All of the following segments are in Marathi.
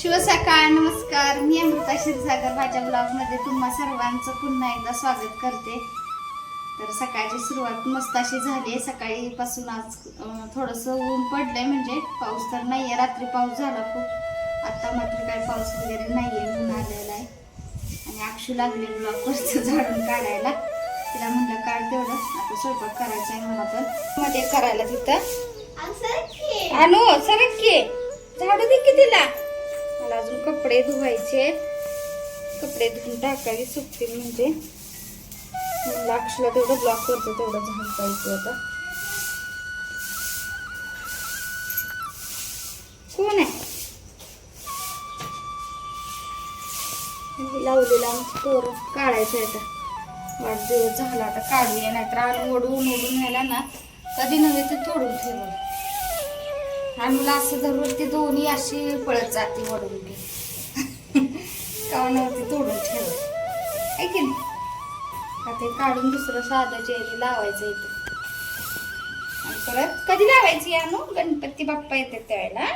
शुभ सकाळ नमस्कार. मी अमृता क्षीरसागर. माझ्या ब्लॉगमध्ये तुम्हा सर्वांचं पुन्हा एकदा स्वागत करते. तर सकाळची सुरुवात मस्त अशी झाली आहे. सकाळीपासून आज थोडंसं ऊन पडलंय म्हणजे पाऊस तर नाही आहे रात्री पाऊस झाला खूप. आता मात्र काय पाऊस वगैरे नाही आहे ऊन आलेला आहे. आणि अक्षू लागली ब्लॉकवरचं झाडून काढायला. तिला म्हणलं काढ तेवढं. आता स्वयंपाक करायचा आहे मला पण. मध्ये करायला तिथं. आणू सरक. की झाडू दे की तिला. मला अजून कपडे धुवायचे कपडे धुवून टाकावी सुकतील म्हणजे. लाक्षला तेवढं ब्लॉक करतो तेवढं झाडायचं आता. कोण आहे? लावलेला लावलेलं आमचं पोरं काढायचं आहे आता. वाढदिवस झाला आता काढूया नाहीतर आलं ओढून ओढून न्यायला ना. कधी नव्हे ते तोडून ठेवलं. आम्हीला असं धरून ती दोन्ही अशी पळत जाते वडून घे का नव्हती तोडून ठेवत. आहे की नाही? का ते काढून दुसरं साधं जेली लावायचं इथं. आणि परत कधी लावायची आणू गणपती बाप्पा येते त्यावेळेला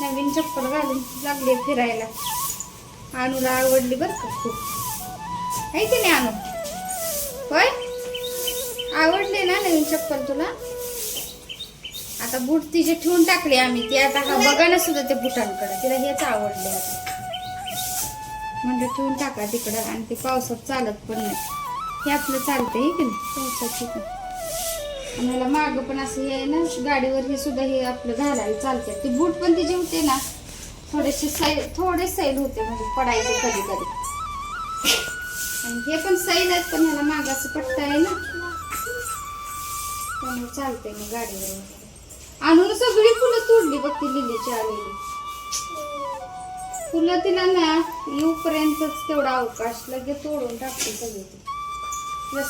नवीन चप्पल घालून लागले फिरायला. अनुला आवडली बरं का खूप. आहे की नाही अनु? होय? आवडले ना नवीन चप्पल तुला? आता बूट तिचे ठेवून टाकले आम्ही. ती आता हा बघा ना सुद्धा त्या बुटांकडे. तिला हेच आवडले आता म्हणजे ठेवून टाका तिकडं आणि ते पावसात चालत पण नाही. हे आपलं चालतंय की नाही? पावसात मला माग पण असं हे आहे ना गाडीवर हे सुद्धा हे आपलं घालायला चालते ते बूट पण तिचे होते ना थोडेसे सैल थोडे सैल होते म्हणजे पडायचे कधी कधी. आणि हे पण सैल आहेत पण ह्याला मागाचं पट्टा आहे ना. त्यामुळे चालते मी गाडीवर आणून सगळी फुलं तोडली बघ ती लिलीची आलेली. फुलं तिला ना येऊपर्यंतच तेवढा अवकाश लगेच तोडून टाकते सगळी ती.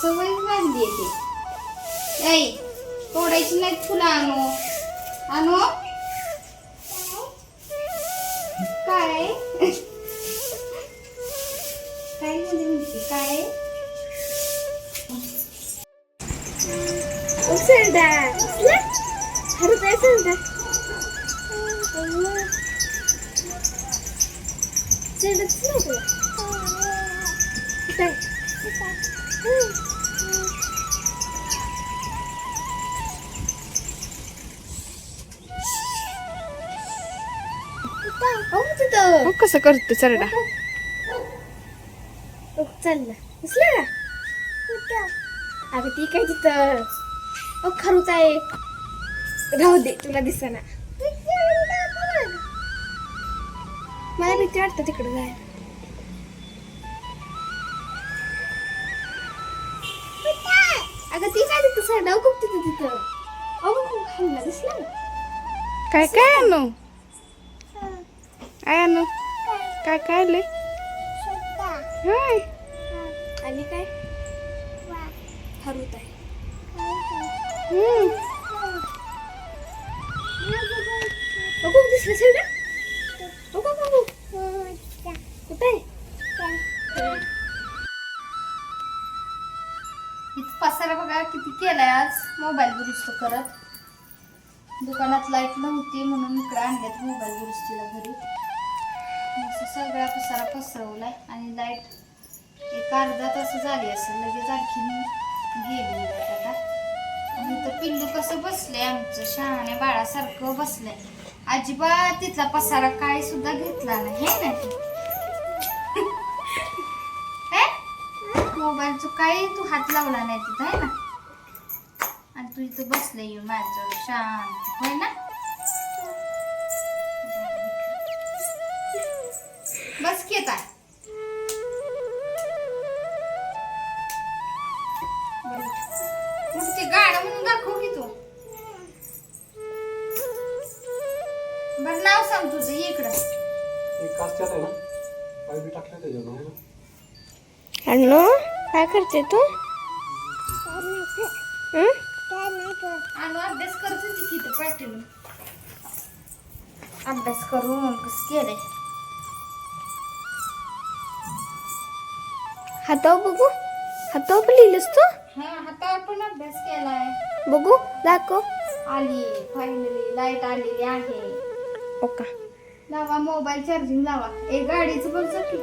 सवय लागली आहे ती. ऐ तोडायची नाहीत फुलं आणू आणू काय काय मध्ये म्हणते काय उचलदा हर काय उचलदा चढच नाही तुला काय तिथं कसं करते सरडा चाललं दिसलं का? अगं ती काय तिथं? अ खरूच आहे. राहू दे तुला दिसना. मला भीती वाटतं तिकडे जाय अगं ती काय तिथं? सरडाव खूप तिथं तिथं. अगं खूप खाल्ला दिसला ना. काय काय आणू? काय आणू? काय काय आले हाय. आणि काय? हरुत आहे. बघू दिसलं सरडा बघू कुठे पसारा बघा किती केलाय आज. मोबाईल दुरुस्त करत दुकानात लाइट नव्हती म्हणून इकडे आणल्यात मोबाईल दुरुस्तीला घरी. सगळा पसारा पसरवलाय आणि लाइट एक अर्धा तास झाली असेल लगेच आणखीन गेली लाइट आता. आणि तर पिल्लू कसं बसलंय आमचं? शहाण्या बाळासारखं बसलंय. अजिबात तिथला पसारा काय सुद्धा घेतला नाही हे नाही. मोबाईलचं काही तू हात लावला नाही तिथं आहे ना? आणि तू इथं बसलंय माझं शांत. होय ना? बस उठ. उठ ते गाणं म्हणून दाखव की तू. बरं नाव सांग तुझं ये इकडं. आहे आहे हॅलो काय करते तू? हं? आणू अभ्यास करत होती की इथं पाठीला अभ्यास करून कसं केलंय? हातावर बघू. हातावर पण लिहिलंस तू? हा हातावर पण अभ्यास केलाय. बघू दाखव. आली फायनली लाइट आलेली आहे. ओका. लावा मोबाईल चार्जिंग लावा. एक गाडीचं पण की.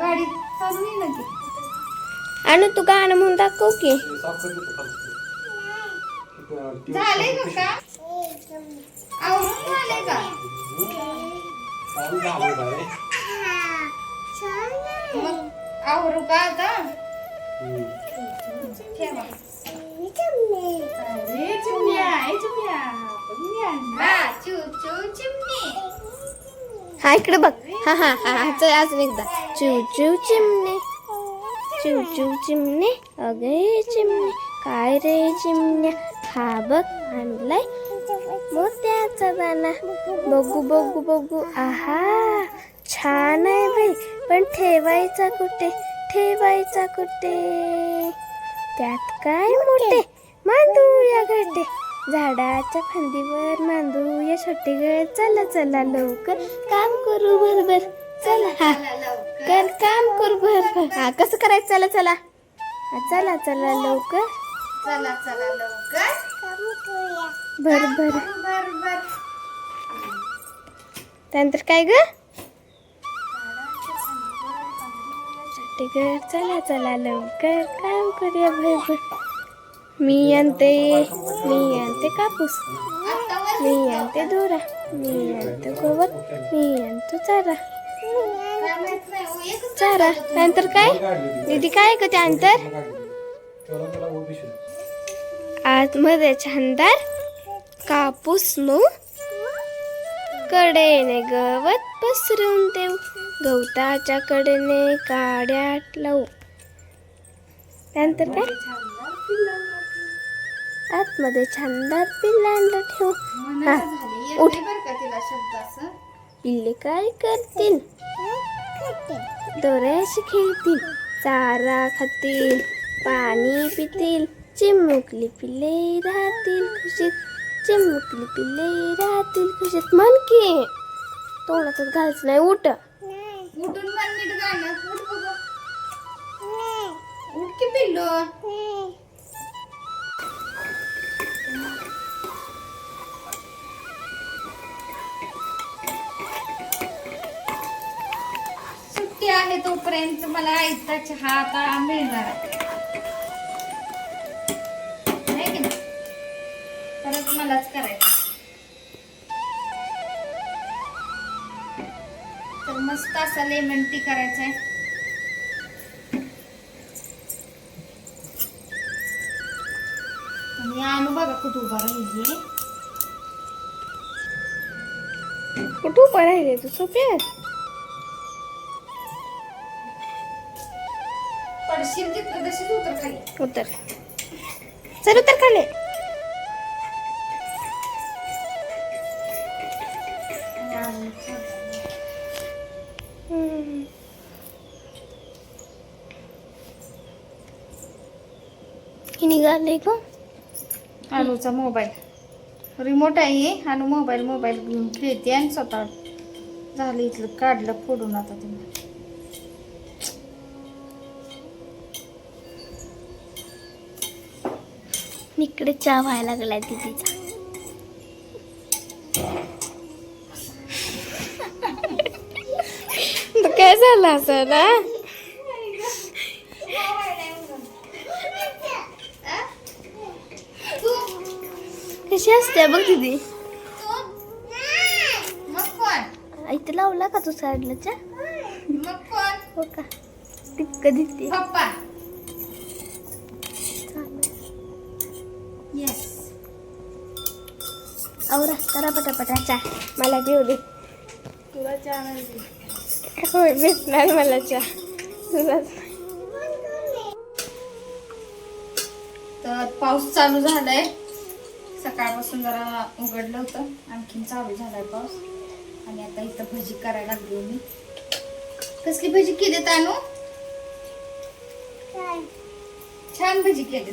गाडी चालू नाही ना ती? आणि तू गाणं म्हणून दाखव की. झालंय का का? आवरून झालंय का. मग आवरू का आता? हम्म. ठेवा अरे चिमण्या ए चिमण्या. चिमण्या चू चू चिमणी. हा इकडे बघ. हा हा हा हा चल अजून एकदा. चू चू चिमणे. चू चू चिमणे. अगे चिमणे. काय रे चिमण्या? हा बघ. आणलाय मोत्याचा दाना. बघू बघू बघू. आहा. छान आहे बाई. पण ठेवायचा कुठे? ठेवायचा कुठे? त्यात काय मोठे? मांडूया गटे झाडाच्या फांदीवर मांडूया छोटे गळ चला चला लवकर काम करू भरभर. चला. हा. कर काम करू भरभर. हा कसं करायचं? चला चला. हा, चला चला लवकर. चला चला लवकर. भरभर. बर बर त्यानंतर काय ग? छोटे गळ चला चला लवकर काम करूया भरभर मी आणते मी आणते कापूस. मी आणते दोरा मी आणते गवत मी आणतो चारा. चारा नंतर काय? दीदी काय का त्यानंतर अंतर? आतमध्ये छानदार कापूस मऊ कडेने गवत पसरून देऊ. गवताच्या कडेने काड्या लावू. त्यानंतर काय? आतमध्ये छानदार पिल्लांना ठेवू. उठ. पिल्ले काय करतील? दोऱ्याशी खेळतील चारा खातील. पाणी पितील. चिमुकली पिल्ले राहतील खुशीत. चिमुकली पिल्ले राहतील खुशीत म्हण की तोंडातच घालच नाही उठ. उठून मन नीट गाणं उठ बघू. उठ की पिल्लो. सुट्टी आहे तोपर्यंत मला आईचा चहा आता मिळणार आहे. मलाच करायचं. तर मस्त असा लेमन टी करायचा आहे आणि बघा कुठं उभा राहिली कुठं उभं राहिले तू? सोप्यात पडशील तिथं तशीच उतर खाली. उतर. चल उतर खाली. हे निघाले का अनुचा मोबाईल. रिमोट आहे हे अनु मोबाईल मोबाईल घेऊन खेळते आणि स्वतः झालं इथलं काढलं फोडून आता तुम्ही इकडे चहा व्हायला लागलाय दीदीचा. काय झालं असं ना कशी असते बघ दीदी. मग इथे लावला का तू साईडला चा हो का? ती कधी ते पप्पा आवरा करा पटापटा चहा मला घेऊ दे. तुला चहा होय भेटणार मला चहा तुला तर पाऊस चालू झालाय. सकाळपासून जरा उघडलं होतं. आणखीन चालू झालाय पाऊस. आणि आता इथं भजी करायला लागली मी. कसली भजी केली तानू? छान. भजी केली.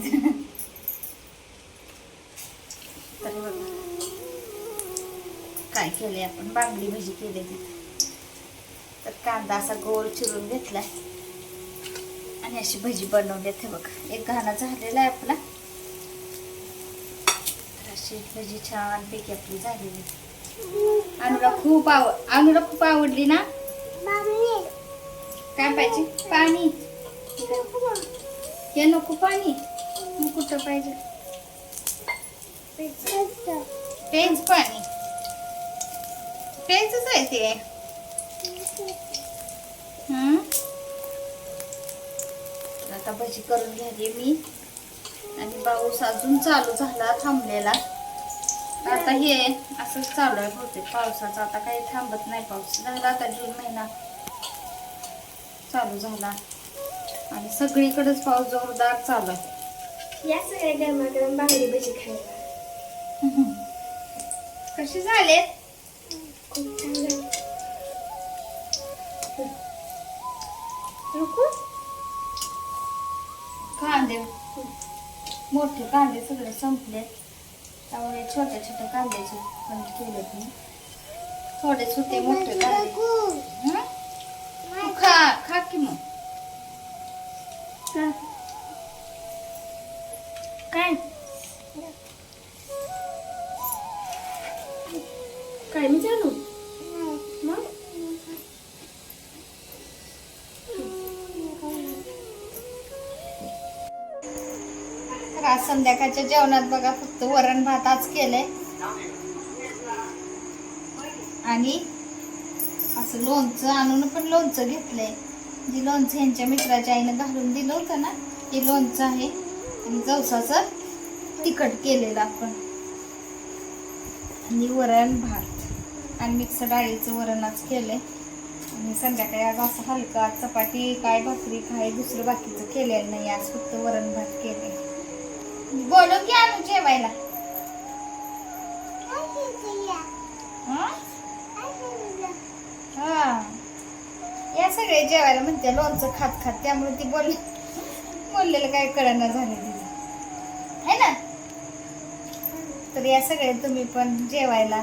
तर बघा. काय केले आपण? बांगडी भाजी केली तर कांदा असा गोल चिरून घेतलाय. आणि अशी भजी बनवली हे बघा. एक घाणा झालेला आहे आपला. अशी भजी छान पैकी आपली झालेली. अनुला खूप आवड अनुला खूप आवडली ना? काय पाहिजे? पाणी. हे नको पाणी. मग कुठं पाहिजे? पेंच पाणी. पेंचच आहे ते. हम्म आता भजी करून घ्याली मी. आणि पाऊस अजून चालू झाला थांबलेला. आता हे असंच चालू आहे बहुतेक पावसाचा. आता काही थांबत नाही पाऊस. झाला आता जून महिना. चालू झाला. आणि सगळीकडेच पाऊस जोरदार चालू आहे. या सगळ्या गरमागरम बांगडी भजी खायला. कसे झालेत खूप छान झाली. कांदे मोठे कांदे सगळे संपलेत त्यामुळे छोट्या छोट्या कांद्याचे पण केलेत मी थोडे छोटे मोठे कांदे. खा खा की आज संध्याकाळच्या जेवणात बघा फक्त वरण भात आज केलंय. आणि असं लोणचं आणून पण लोणचं घेतलंय. जे लोणचं ह्यांच्या मित्राच्या आईनं घालून दिलं होतं ना ते लोणचं आहे. आणि जवसाचं तिखट केलेलं आपण. आणि वरण भात. आणि मिक्स डाळीचं वरण आज केलंय. आणि संध्याकाळी आज असं हलकं चपाती काय भाकरी काय दुसरं बाकीचं केलेलं नाही. आज फक्त वरण भात केले बोलो की आणू जेवायला. या सगळे जेवायला म्हणते लोणचं खात खात त्यामुळे ती बोल बोललेलं काय कळणं झालं तिचं है ना? तर या सगळे तुम्ही पण जेवायला.